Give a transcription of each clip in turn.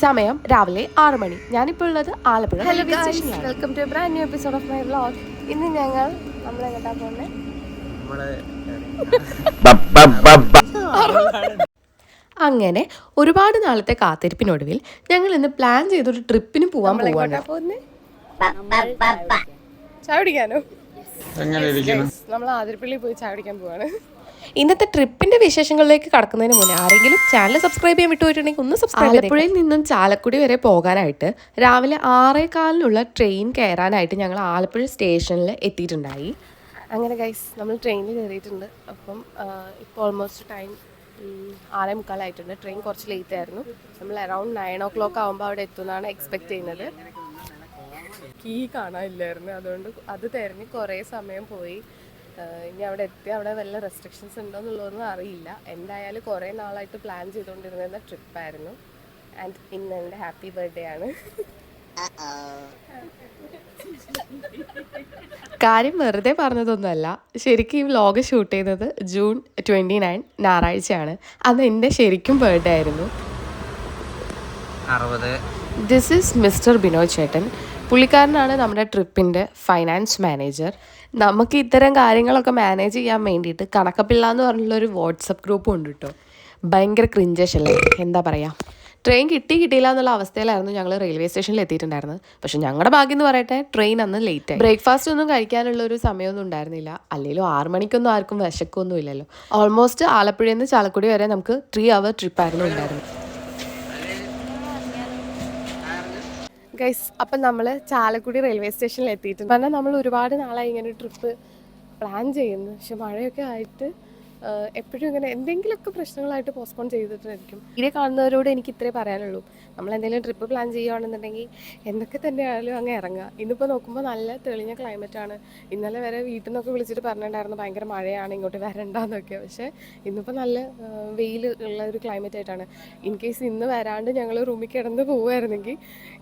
സമയം രാവിലെ ആറ് മണി. ഞാനിപ്പോൾ ഉള്ളത് Alappuzha hello welcome to brand new episode of my vlog ഇന്ന് ഞങ്ങൾ നമ്മളെ കേട്ടാ പോകുന്നത് അങ്ങനെ ഒരുപാട് നാളത്തെ കാത്തിരിപ്പിനൊടുവിൽ ഞങ്ങൾ ഇന്ന് പ്ലാൻ ചെയ്തൊരു ട്രിപ്പിന് പോവാൻ പോവാണ്. ചായ പിടിക്കാനോ നമ്മൾ ആതിരപ്പള്ളി പോയി ചായ പിടിക്കാൻ പോവാണ്. ഇന്നത്തെ ട്രിപ്പിന്റെ വിശേഷങ്ങളിലേക്ക് കടക്കുന്നതിന് മുന്നേ ആരെങ്കിലും ചാനൽ സബ്സ്ക്രൈബ് ചെയ്യാൻ വിട്ടുപോയിട്ടുണ്ടെങ്കിൽ ഒന്ന് സബ്സ്ക്രൈബ് ആലപ്പുഴയിൽ നിന്നും ചാലക്കുടി വരെ പോകാനായിട്ട് രാവിലെ ആറേ കാലിനുള്ള ട്രെയിൻ കയറാനായിട്ട് ഞങ്ങൾ ആലപ്പുഴ സ്റ്റേഷനിൽ എത്തിയിട്ടുണ്ടായി. അങ്ങനെ ഗൈസ് നമ്മൾ ട്രെയിനിൽ കയറിയിട്ടുണ്ട്. അപ്പം ഇപ്പോൾ ഓൾമോസ്റ്റ് ടൈം ആറേ മുക്കാലായിട്ടുണ്ട് ട്രെയിൻ കുറച്ച് ലേറ്റ് ആയിരുന്നു. നമ്മൾ അറൗണ്ട് നയൻ ഓ ക്ലോക്ക് ആകുമ്പോൾ അവിടെ എത്തുമെന്നാണ് എക്സ്പെക്ട് ചെയ്യുന്നത്. കീ കാണാനില്ലായിരുന്നു. അതുകൊണ്ട് അത് തിരഞ്ഞ് കുറേ സമയം പോയി. ഇനി അവിടെ എത്തി അവിടെ വല്ല റെസ്ട്രിക്ഷൻസ് ഉണ്ടോ എന്നുള്ളതൊന്നും അറിയില്ല. എന്തായാലും കുറേ നാളായിട്ട് പ്ലാൻ ചെയ്തുകൊണ്ടിരുന്ന ട്രിപ്പായിരുന്നു ആൻഡ് ഇന്ന് എന്റെ ഹാപ്പി ബർത്ത്ഡേ ആണ്. കാര്യം വെറുതെ പറഞ്ഞതൊന്നുമല്ല. ശരിക്കും ഈ വ്ലോഗ് ഷൂട്ട് ചെയ്തത് ജൂൺ ട്വന്റി നയൻ ഞായറാഴ്ചയാണ്. അന്ന് എന്റെ ശരിക്കും ബർത്ത്ഡേ ആയിരുന്നു. അറുപത്. ദിസ് ഈസ് മിസ്റ്റർ ബിനോയ് ചേട്ടൻ പുള്ളിക്കാരനാണ് നമ്മുടെ ട്രിപ്പിന്റെ ഫൈനാൻസ് മാനേജർ. നമുക്ക് ഇത്തരം കാര്യങ്ങളൊക്കെ മാനേജ് ചെയ്യാൻ വേണ്ടിയിട്ട് കണക്കപ്പിള്ള എന്ന് പറഞ്ഞുള്ളൊരു വാട്സപ്പ് ഗ്രൂപ്പ് ഉണ്ട് കേട്ടോ. ഭയങ്കര ക്രിഞ്ചേഷൻ അല്ലേ എന്താ പറയുക ട്രെയിൻ കിട്ടി കിട്ടിയില്ല എന്നുള്ള അവസ്ഥയിലായിരുന്നു ഞങ്ങൾ റെയിൽവേ സ്റ്റേഷനിൽ എത്തിയിട്ടുണ്ടായിരുന്നത്. പക്ഷെ ഞങ്ങളുടെ ഭാഗ്യം എന്ന് പറയട്ടെ ട്രെയിൻ അന്ന് ലേറ്റ് ആയി ബ്രേക്ക്ഫാസ്റ്റ് ഒന്നും കഴിക്കാനുള്ള ഒരു സമയമൊന്നും ഉണ്ടായിരുന്നില്ല. അല്ലെങ്കിലും ആറ് മണിക്കൊന്നും ആർക്കും വിശക്കൊന്നും ഇല്ലല്ലോ ഓൾമോസ്റ്റ് ആലപ്പുഴയിൽ നിന്ന് ചാലക്കുടി വരെ നമുക്ക് ത്രീ അവർ ട്രിപ്പായിരുന്നു ഉണ്ടായിരുന്നത്. ഗൈസ് അപ്പം നമ്മൾ ചാലക്കുടി റെയിൽവേ സ്റ്റേഷനിൽ എത്തിയിട്ടുണ്ട്. കാരണം നമ്മൾ ഒരുപാട് നാളായി ഇങ്ങനെ ട്രിപ്പ് പ്ലാൻ ചെയ്യുന്നു. പക്ഷെ മഴയൊക്കെ ആയിട്ട് എപ്പോഴും ഇങ്ങനെ എന്തെങ്കിലുമൊക്കെ പ്രശ്നങ്ങളായിട്ട് പോസ്റ്റ്പോൺ ചെയ്തിട്ടായിരിക്കും. ഇതിനെ കാണുന്നവരോട് എനിക്ക് ഇത്രേ പറയാനുള്ളൂ. നമ്മൾ എന്തെങ്കിലും ട്രിപ്പ് പ്ലാൻ ചെയ്യുകയാണെന്നുണ്ടെങ്കിൽ എന്തൊക്കെ തന്നെയാണെങ്കിലും അങ്ങ് ഇറങ്ങുക. ഇന്നിപ്പോൾ നോക്കുമ്പോൾ നല്ല തെളിഞ്ഞ ക്ലൈമറ്റ് ആണ്. ഇന്നലെ വരെ വീട്ടിൽ നിന്നൊക്കെ വിളിച്ചിട്ട് പറഞ്ഞിട്ടുണ്ടായിരുന്നു ഭയങ്കര മഴയാണ് ഇങ്ങോട്ട് വരണ്ടെന്നൊക്കെ. പക്ഷേ ഇന്നിപ്പോൾ നല്ല വെയിൽ ഉള്ള ഒരു ക്ലൈമറ്റ് ആയിട്ടാണ്. ഇൻ കേസ് ഇന്ന് വരാണ്ട് ഞങ്ങൾ റൂമിൽ കിടന്ന് പോവുമായിരുന്നെങ്കിൽ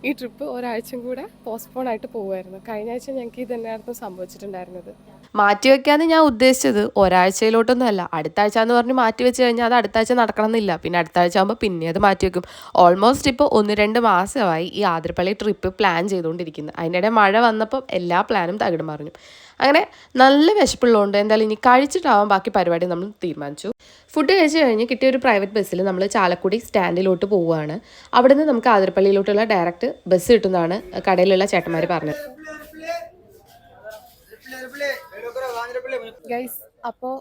ഈ ട്രിപ്പ് ഒരാഴ്ചയും കൂടെ പോസ്റ്റ്പോൺ ആയിട്ട് പോകുമായിരുന്നു കഴിഞ്ഞ ആഴ്ച ഞങ്ങൾക്ക് ഇത് തന്നെയായിരുന്നു സംഭവിച്ചിട്ടുണ്ടായിരുന്നത്. മാറ്റി വെക്കാന്ന് ഞാൻ ഉദ്ദേശിച്ചത് ഒരാഴ്ചയിലോട്ടൊന്നും അല്ല അടുത്ത ആഴ്ച എന്ന് പറഞ്ഞ് മാറ്റി വെച്ച് കഴിഞ്ഞാൽ അത് അടുത്ത ആഴ്ച നടക്കണം എന്നില്ല പിന്നെ അടുത്ത ആഴ്ച ആകുമ്പോൾ പിന്നെ അത് മാറ്റി വെക്കും. ഓൾമോസ്റ്റ് ഇപ്പോൾ ഒന്ന് രണ്ട് മാസമായി ഈ ആതിരപ്പള്ളി ട്രിപ്പ് പ്ലാൻ ചെയ്തുകൊണ്ടിരിക്കുന്നത് അതിനിടെ മഴ വന്നപ്പോൾ എല്ലാ പ്ലാനും തകിടം മറിഞ്ഞു. അങ്ങനെ നല്ല വിശപ്പുള്ളതുകൊണ്ട് എന്തായാലും ഇനി കഴിച്ചിട്ടാവാൻ ബാക്കി പരിപാടി നമ്മൾ തീരുമാനിച്ചു. ഫുഡ് കഴിച്ച് കഴിഞ്ഞ് കിട്ടിയ ഒരു പ്രൈവറ്റ് ബസ്സിൽ നമ്മൾ ചാലക്കുടി സ്റ്റാൻഡിലോട്ട് പോവുകയാണ്. അവിടുന്ന് നമുക്ക് ആതിരപ്പള്ളിയിലോട്ടുള്ള ഡയറക്റ്റ് ബസ് കിട്ടുന്നതാണ് കടയിലുള്ള ചേട്ടന്മാർ പറഞ്ഞത്. ഗൈസ് അപ്പോൾ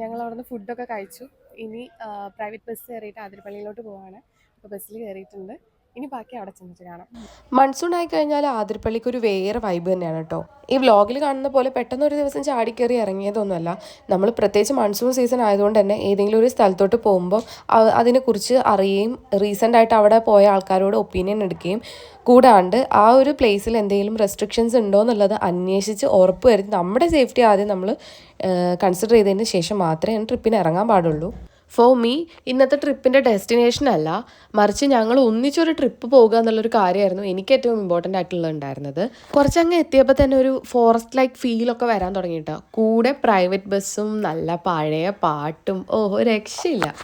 ഞങ്ങൾ അവിടുന്ന് ഫുഡൊക്കെ കഴിച്ചു. ഇനി പ്രൈവറ്റ് ബസ് കയറിയിട്ട് ആതിരപ്പള്ളിയിലോട്ട് പോവാണ്. അപ്പോൾ ബസ്സിൽ കയറിയിട്ടുണ്ട് ഇനി ബാക്കി അവിടെ ചെന്നിട്ട് കാണാം. മൺസൂൺ ആയി കഴിഞ്ഞാൽ ആതിരപ്പള്ളിക്ക് ഒരു വേറെ വൈബ് തന്നെയാണ് കേട്ടോ ഈ വ്ലോഗിൽ കാണുന്ന പോലെ പെട്ടെന്ന് ഒരു ദിവസം ചാടി ചാടിക്കയറി ഇറങ്ങിയതൊന്നുമല്ല. നമ്മൾ പ്രത്യേകിച്ച് മൺസൂൺ സീസൺ ആയതുകൊണ്ട് തന്നെ ഏതെങ്കിലും ഒരു സ്ഥലത്തോട്ട് പോകുമ്പോൾ അതിനെക്കുറിച്ച് അറിയുകയും റീസെന്റ് ആയിട്ട് അവിടെ പോയ ആൾക്കാരോട് ഒപ്പീനിയൻ എടുക്കുകയും കൂടാണ്ട് ആ ഒരു പ്ലേസിൽ എന്തെങ്കിലും റെസ്ട്രിക്ഷൻസ് ഉണ്ടോ എന്നുള്ളത് അന്വേഷിച്ച് ഉറപ്പ് വരുത്തി നമ്മുടെ സേഫ്റ്റി ആദ്യം നമ്മൾ കൺസിഡർ ചെയ്തതിന് ശേഷം മാത്രമേ ട്രിപ്പിന് ഇറങ്ങാൻ പാടുള്ളൂ. ഫോർ മീ ഇന്നത്തെ ട്രിപ്പിന്റെ ഡെസ്റ്റിനേഷൻ അല്ല. മറിച്ച് ഞങ്ങൾ ഒന്നിച്ചൊരു ട്രിപ്പ് പോകുക എന്നുള്ളൊരു കാര്യമായിരുന്നു എനിക്ക് ഏറ്റവും ഇമ്പോർട്ടന്റ് ആയിട്ടുള്ളത് ഉണ്ടായിരുന്നത്. കുറച്ചങ്ങ് എത്തിയപ്പോൾ തന്നെ ഒരു ഫോറസ്റ്റ് ലൈക്ക് ഫീലൊക്കെ വരാൻ തുടങ്ങിയിട്ടോ. കൂടെ പ്രൈവറ്റ് ബസ്സും നല്ല പഴയ പാട്ടും ഓ രക്ഷയില്ല.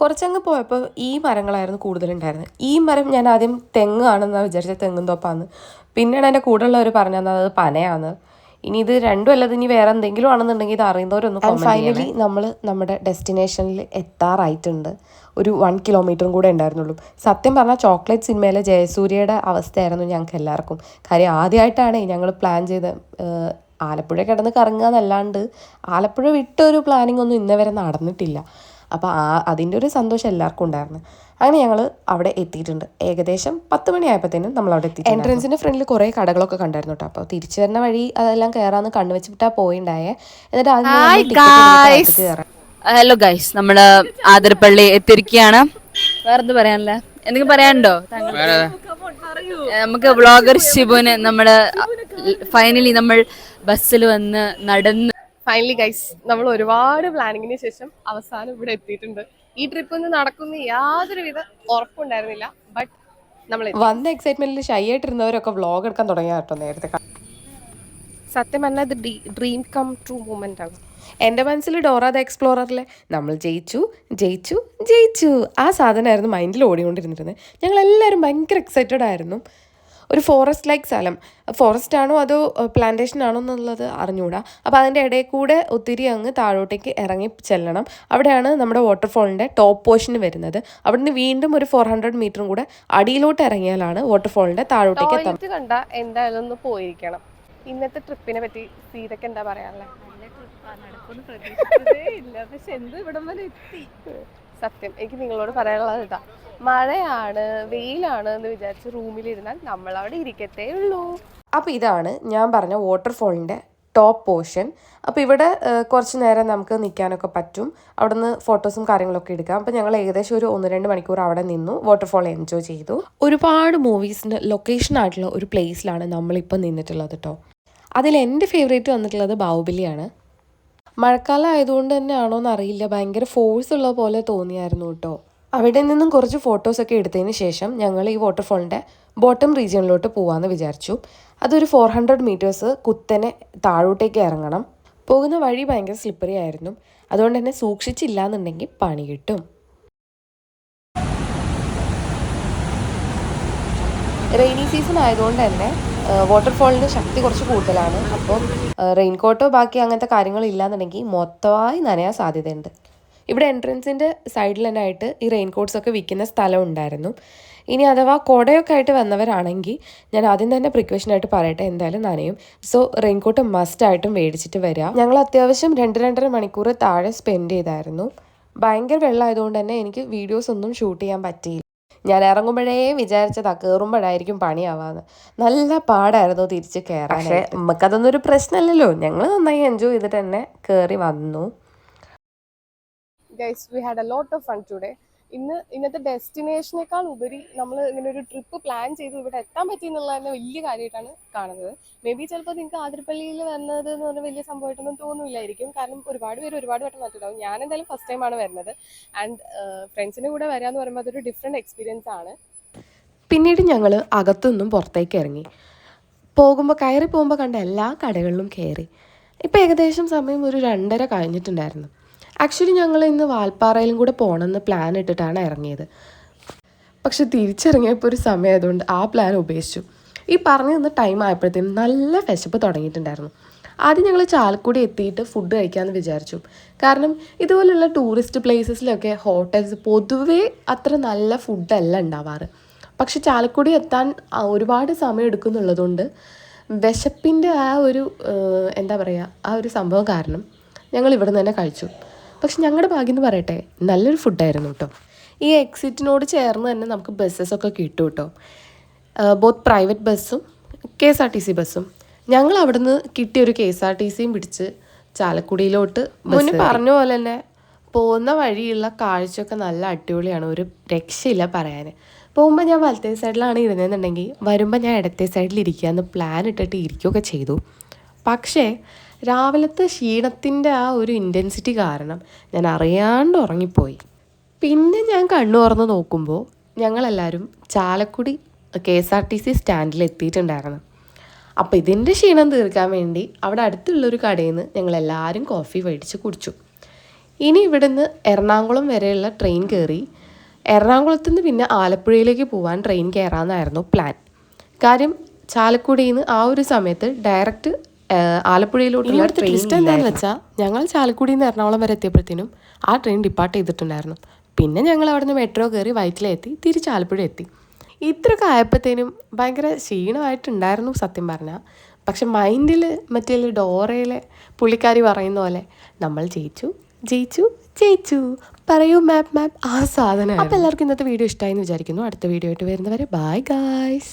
കുറച്ചങ്ങ് പോയപ്പോൾ ഈ മരങ്ങളായിരുന്നു കൂടുതലുണ്ടായിരുന്നത് ഈ മരം ഞാൻ ആദ്യം തെങ്ങ് ആണെന്നാണ് വിചാരിച്ച തെങ്ങും തോപ്പാന്ന്. പിന്നീട് എന്റെ കൂടെയുള്ളവർ പറഞ്ഞു തന്നത് അത് പനയാന്ന്. ഇനി ഇത് രണ്ടും അല്ലാതെ ഇനി വേറെ എന്തെങ്കിലും ആണെന്നുണ്ടെങ്കിൽ ഇത് അറിയുന്നവരൊന്നും ഫൈനലി നമ്മൾ നമ്മുടെ ഡെസ്റ്റിനേഷനിൽ എത്താറായിട്ടുണ്ട്. ഒരു വൺ കിലോമീറ്ററും കൂടെ ഉണ്ടായിരുന്നുള്ളൂ. സത്യം പറഞ്ഞാൽ ചോക്ലേറ്റ് സിനിമയിലെ ജയസൂര്യയുടെ അവസ്ഥയായിരുന്നു ഞങ്ങൾക്ക് എല്ലാവർക്കും. കാര്യം ആദ്യമായിട്ടാണ് ഞങ്ങൾ പ്ലാൻ ചെയ്ത് ആലപ്പുഴ കിടന്ന് കറങ്ങുക എന്നല്ലാണ്ട് ആലപ്പുഴ വിട്ടൊരു പ്ലാനിങ് ഒന്നും ഇന്നവരെ നടന്നിട്ടില്ല. അപ്പോൾ ആ അതിന്റെ ഒരു സന്തോഷം എല്ലാവർക്കും ഉണ്ടായിരുന്നു. അങ്ങനെ ഞങ്ങൾ അവിടെ എത്തിയിട്ടുണ്ട്. ഏകദേശം പത്ത് മണിയായപ്പോഴത്തേനും നമ്മൾ അവിടെ എത്തി എൻട്രൻസിന്റെ ഫ്രണ്ടിൽ കുറേ കടകളൊക്കെ കണ്ടായിരുന്നു കേട്ടോ. അപ്പോൾ തിരിച്ചു വരുന്ന വഴി അതെല്ലാം കയറാന്ന് കണ്ണു വെച്ചിട്ടാ പോയിണ്ടായേ. എന്നിട്ട്. ഹലോ ഗൈസ് നമ്മൾ ആതിരപ്പള്ളി എത്തിയിരിക്കുകയാണ്. വേറെന്ത് പറയാനല്ല? എന്തെങ്കിലും പറയാനുണ്ടോ? നമുക്ക് വ്ളോഗർ ശിബുവിന് നമ്മൾ ഫൈനലി നമ്മൾ ബസ്സിൽ വന്ന് നടന്ന് ഫൈനലി ഗൈസ് നമ്മൾ ഒരുപാട് പ്ലാനിങ്ങിന് ശേഷം അവസാനം ഇവിടെ എത്തിയിട്ടുണ്ട്. ഈ ട്രിപ്പ് ഒന്ന് നടക്കുന്ന യാതൊരുവിധ ഉറപ്പുണ്ടായിരുന്നില്ല ബട്ട് നമ്മൾ വന്ന എക്സൈറ്റ്മെന്റിൽ ഷൈ ആയിട്ടിരുന്നവരൊക്കെ വ്ലോഗ് എടുക്കാൻ തുടങ്ങിയ കേട്ടോ നേരത്തെ സത്യം പറഞ്ഞാൽ അത് ഡ്രീം കം ട്രൂ മൂമെന്റ് ആണ്. എന്റെ മനസ്സിൽ ഡോറ ദ എക്സ്പ്ലോററിലെ നമ്മൾ ജയിച്ചു ജയിച്ചു ജയിച്ചു. ആ സാധനമായിരുന്നു മൈൻഡിൽ ഓടിക്കൊണ്ടിരുന്നിരുന്നത്. ഞങ്ങൾ എല്ലാവരും ഭയങ്കര എക്സൈറ്റഡ് ആയിരുന്നു. ഒരു ഫോറസ്റ്റ് ലൈക്ക് സ്ഥലം. ഫോറസ്റ്റ് ആണോ അതോ പ്ലാന്റേഷൻ ആണോ എന്നുള്ളത് അറിഞ്ഞുകൂടാ അപ്പോൾ അതിന്റെ ഇടയിൽ കൂടെ ഒത്തിരി അങ്ങ് താഴോട്ടേക്ക് ഇറങ്ങി ചെല്ലണം. അവിടെയാണ് നമ്മുടെ വാട്ടർഫോളിന്റെ ടോപ്പ് പോർഷൻ വരുന്നത്. അവിടുന്ന് വീണ്ടും ഒരു ഫോർ ഹൺഡ്രഡ് മീറ്ററും കൂടെ അടിയിലോട്ട് ഇറങ്ങിയാലാണ് വാട്ടർഫോളിന്റെ താഴോട്ടേക്ക് എത്തുന്നത് കണ്ട എന്തായാലും ഒന്ന് പോയിരിക്കണം. ഇന്നത്തെ ട്രിപ്പിനെ പറ്റി സീതക്ക് എന്താ പറയാനുള്ളത് സത്യം. എനിക്ക് നിങ്ങളോട് പറയാനുള്ളത് ഇതാ. മഴയാണ് വെയിലാണ് എന്ന് വിചാരിച്ച് റൂമിലിരുന്നാൽ നമ്മൾ അവിടെ ഇരിക്കത്തേ ഉള്ളൂ. അപ്പോൾ ഇതാണ് ഞാൻ പറഞ്ഞ വാട്ടർഫോളിന്റെ ടോപ്പ് പോർഷൻ അപ്പോൾ ഇവിടെ കുറച്ച് നേരം നമുക്ക് നിൽക്കാനൊക്കെ പറ്റും. അവിടെ നിന്ന് ഫോട്ടോസും കാര്യങ്ങളൊക്കെ എടുക്കാം. അപ്പോൾ ഞങ്ങൾ ഏകദേശം ഒരു ഒന്ന് രണ്ട് മണിക്കൂർ അവിടെ നിന്നു. വാട്ടർഫോൾ എൻജോയ് ചെയ്തു. ഒരുപാട് മൂവീസിന്റെ ലൊക്കേഷൻ ആയിട്ടുള്ള ഒരു പ്ലേസിലാണ് നമ്മളിപ്പോൾ നിന്നിട്ടുള്ളത് കേട്ടോ. അതിൽ എന്റെ ഫേവറേറ്റ് വന്നിട്ടുള്ളത് ബാഹുബലിയാണ്. മഴക്കാലം ആയതുകൊണ്ട് തന്നെ ആണോ എന്നറിയില്ല ഭയങ്കര ഫോഴ്സ് ഉള്ള പോലെ തോന്നിയായിരുന്നു കേട്ടോ. അവിടെ നിന്നും കുറച്ച് ഫോട്ടോസൊക്കെ എടുത്തതിന് ശേഷം ഞങ്ങൾ ഈ വാട്ടർഫോളിന്റെ ബോട്ടം റീജിയണിലോട്ട് പോകാമെന്ന് വിചാരിച്ചു. അതൊരു ഫോർ ഹൺഡ്രഡ് മീറ്റേഴ്സ് കുത്തനെ താഴോട്ടേക്ക് ഇറങ്ങണം. പോകുന്ന വഴി ഭയങ്കര സ്ലിപ്പറി ആയിരുന്നു. അതുകൊണ്ട് തന്നെ സൂക്ഷിച്ചില്ല എന്നുണ്ടെങ്കിൽ പണി കിട്ടും. റെയിനി സീസൺ ആയതുകൊണ്ട് തന്നെ വാട്ടർഫോളിന് ശക്തി കുറച്ച് കൂടുതലാണ്. അപ്പം റെയിൻകോട്ടോ ബാക്കി അങ്ങനത്തെ കാര്യങ്ങൾ ഇല്ലാന്നുണ്ടെങ്കിൽ മൊത്തമായി നനയാൻ സാധ്യതയുണ്ട്. ഇവിടെ എൻട്രൻസിന്റെ സൈഡിൽ തന്നെ ആയിട്ട് ഈ റെയിൻകോട്ട്സ് ഒക്കെ വിൽക്കുന്ന സ്ഥലം ഉണ്ടായിരുന്നു. ഇനി അഥവാ കുടയൊക്കെ ആയിട്ട് വന്നവരാണെങ്കിൽ ഞാൻ ആദ്യം തന്നെ പ്രിക്കോഷൻ ആയിട്ട് പറയട്ടെ എന്തായാലും നനയും. സോ റെയിൻകോട്ട് മസ്റ്റ് ആയിട്ടും മേടിച്ചിട്ട് വരാം. ഞങ്ങൾ അത്യാവശ്യം രണ്ട് രണ്ടര മണിക്കൂർ താഴെ സ്പെൻഡ് ചെയ്തായിരുന്നു. ഭയങ്കര വെള്ളമായതുകൊണ്ട് തന്നെ എനിക്ക് വീഡിയോസ് ഒന്നും ഷൂട്ട് ചെയ്യാൻ പറ്റിയില്ല. ഞാൻ ഇറങ്ങുമ്പോഴേ വിചാരിച്ചതാ കയറുമ്പോഴായിരിക്കും പണിയാവാന്ന്. നല്ല പാടായിരുന്നു തിരിച്ച് കയറാൻ പക്ഷേ നമുക്കതൊന്നും ഒരു പ്രശ്നമല്ലല്ലോ ഞങ്ങൾ നന്നായി എൻജോയ് ചെയ്തിട്ട് തന്നെ കയറി വന്നു. Guys we had a lot of fun today ഇന്ന് ഇന്നത്തെ ഡെസ്റ്റിനേഷനേക്കാൾ ഉപരി നമ്മൾ ഇങ്ങനെ ഒരു ട്രിപ്പ് പ്ലാൻ ചെയ്ത് ഇവിടെ എത്താൻ പറ്റി എന്നുള്ള തന്നെ വലിയ കാര്യമായിട്ടാണ് കാണുന്നത്. മേ ബി ചിലപ്പോൾ നിങ്ങൾക്ക് ആതിരപ്പള്ളിയിൽ വന്നത് എന്ന് പറഞ്ഞാൽ വലിയ സംഭവമായിട്ടൊന്നും തോന്നില്ലായിരിക്കും കാരണം ഒരുപാട് പേര് ഒരുപാട് വട്ടം വന്നിട്ടുണ്ടാവും. ഞാൻ എന്തായാലും ഫസ്റ്റ് ടൈമാണ് വരുന്നത്. ആൻഡ് ഫ്രണ്ട്സിന്റെ കൂടെ വരാമെന്ന് പറയുമ്പോൾ അതൊരു ഡിഫറെന്റ് എക്സ്പീരിയൻസ് ആണ്. പിന്നീട് ഞങ്ങൾ അകത്തുനിന്നും പുറത്തേക്ക് ഇറങ്ങി. പോകുമ്പോൾ കയറി പോകുമ്പോൾ കണ്ട എല്ലാ കടകളിലും കയറി ഇപ്പോൾ ഏകദേശം സമയം ഒരു രണ്ടര കഴിഞ്ഞിട്ടുണ്ടായിരുന്നു. ആക്ച്വലി ഞങ്ങൾ ഇന്ന് വാൽപ്പാറയിലും കൂടെ പോകണമെന്ന് പ്ലാൻ ഇട്ടിട്ടാണ് ഇറങ്ങിയത്. പക്ഷെ തിരിച്ചിറങ്ങിയപ്പോൾ ഒരു സമയമായതുകൊണ്ട് ആ പ്ലാൻ ഉപേക്ഷിച്ചു. ഈ പറഞ്ഞു തന്ന ടൈം ആയപ്പോഴത്തേനും നല്ല വിശപ്പ് തുടങ്ങിയിട്ടുണ്ടായിരുന്നു. ആദ്യം ഞങ്ങൾ ചാലക്കുടി എത്തിയിട്ട് ഫുഡ് കഴിക്കാമെന്ന് വിചാരിച്ചു. കാരണം ഇതുപോലുള്ള ടൂറിസ്റ്റ് പ്ലേസസിലൊക്കെ ഹോട്ടൽസ് പൊതുവേ അത്ര നല്ല ഫുഡല്ല ഉണ്ടാവാറ്. പക്ഷെ ചാലക്കുടി എത്താൻ ഒരുപാട് സമയം എടുക്കുന്നുള്ളതുകൊണ്ട് വിശപ്പിന്റെ ആ ഒരു എന്താ പറയുക ആ ഒരു സംഭവം കാരണം ഞങ്ങൾ ഇവിടെ നിന്ന് തന്നെ കഴിച്ചു. പക്ഷെ ഞങ്ങളുടെ ഭാഗ്യം എന്ന് പറയട്ടെ നല്ലൊരു ഫുഡായിരുന്നു കേട്ടോ. ഈ എക്സിറ്റിനോട് ചേർന്ന് തന്നെ നമുക്ക് ബസ്സസ്സൊക്കെ കിട്ടും കേട്ടോ. ബോത്ത് പ്രൈവറ്റ് ബസ്സും K S R T C ബസ്സും ഞങ്ങൾ അവിടുന്ന് കിട്ടിയ ഒരു കെ എസ് ആർ ടി സിയും പിടിച്ച് ചാലക്കുടിയിലോട്ട് മുന്നേ പറഞ്ഞ പോലെ തന്നെ പോകുന്ന വഴിയുള്ള കാഴ്ചയൊക്കെ നല്ല അടിപൊളിയാണ് ഒരു രക്ഷയില്ല പറയാൻ പോകുമ്പോൾ ഞാൻ വലത്തേ സൈഡിലാണ് ഇരുന്നതെന്നുണ്ടെങ്കിൽ വരുമ്പോൾ ഞാൻ ഇടത്തെ സൈഡിൽ എന്ന് പ്ലാൻ ഇട്ടിട്ട് ഇരിക്കുകയൊക്കെ ചെയ്തു. പക്ഷേ രാവിലത്തെ ക്ഷീണത്തിന്റെ ആ ഒരു ഇന്റൻസിറ്റി കാരണം ഞാൻ അറിയാണ്ട് ഉറങ്ങിപ്പോയി. പിന്നെ ഞാൻ കണ്ണു തുറന്ന് നോക്കുമ്പോൾ ഞങ്ങളെല്ലാവരും Chalakudy K S R T C സ്റ്റാൻഡിൽ എത്തിയിട്ടുണ്ടായിരുന്നു. അപ്പോൾ ഇതിന്റെ ക്ഷീണം തീർക്കാൻ വേണ്ടി അവിടെ അടുത്തുള്ളൊരു കടയിൽ നിന്ന് ഞങ്ങളെല്ലാവരും കോഫി മേടിച്ച് കുടിച്ചു. ഇനി ഇവിടുന്ന് എറണാകുളം വരെയുള്ള ട്രെയിൻ കയറി എറണാകുളത്ത് നിന്ന് പിന്നെ ആലപ്പുഴയിലേക്ക് പോകാൻ ട്രെയിൻ കയറാമെന്നായിരുന്നു പ്ലാൻ കാര്യം ചാലക്കുടിയിൽ നിന്ന് ആ ഒരു സമയത്ത് ഡയറക്റ്റ് ആലപ്പുഴയിലോട്ടുള്ള ട്രെയിൻ എന്താണെന്ന് വെച്ചാൽ ഞങ്ങൾ ചാലക്കുടിയിൽ നിന്ന് എറണാകുളം വരെ എത്തിയപ്പോഴത്തേനും ആ ട്രെയിൻ ഡിപ്പാർട്ട് ചെയ്തിട്ടുണ്ടായിരുന്നു. പിന്നെ ഞങ്ങൾ അവിടെ നിന്ന് മെട്രോ കയറി വയറ്റിലെത്തി തിരിച്ച് ആലപ്പുഴ എത്തി. ഇത്രയൊക്കെ ആയപ്പോഴത്തേനും ഭയങ്കര ക്ഷീണമായിട്ടുണ്ടായിരുന്നു സത്യം പറഞ്ഞാൽ പക്ഷെ മൈൻഡിൽ മറ്റേ ഡോറയിലെ പുള്ളിക്കാരി പറയുന്ന പോലെ നമ്മൾ ജയിച്ചു ജയിച്ചു ജയിച്ചു. പറയൂ മാപ്പ് മാപ്പ് ആ സാധനം അപ്പോൾ എല്ലാവർക്കും ഇന്നത്തെ വീഡിയോ ഇഷ്ടമായി എന്ന് വിചാരിക്കുന്നു. അടുത്ത വീഡിയോ ആയിട്ട് വരുന്നവരെ ബൈ ഗായ്സ്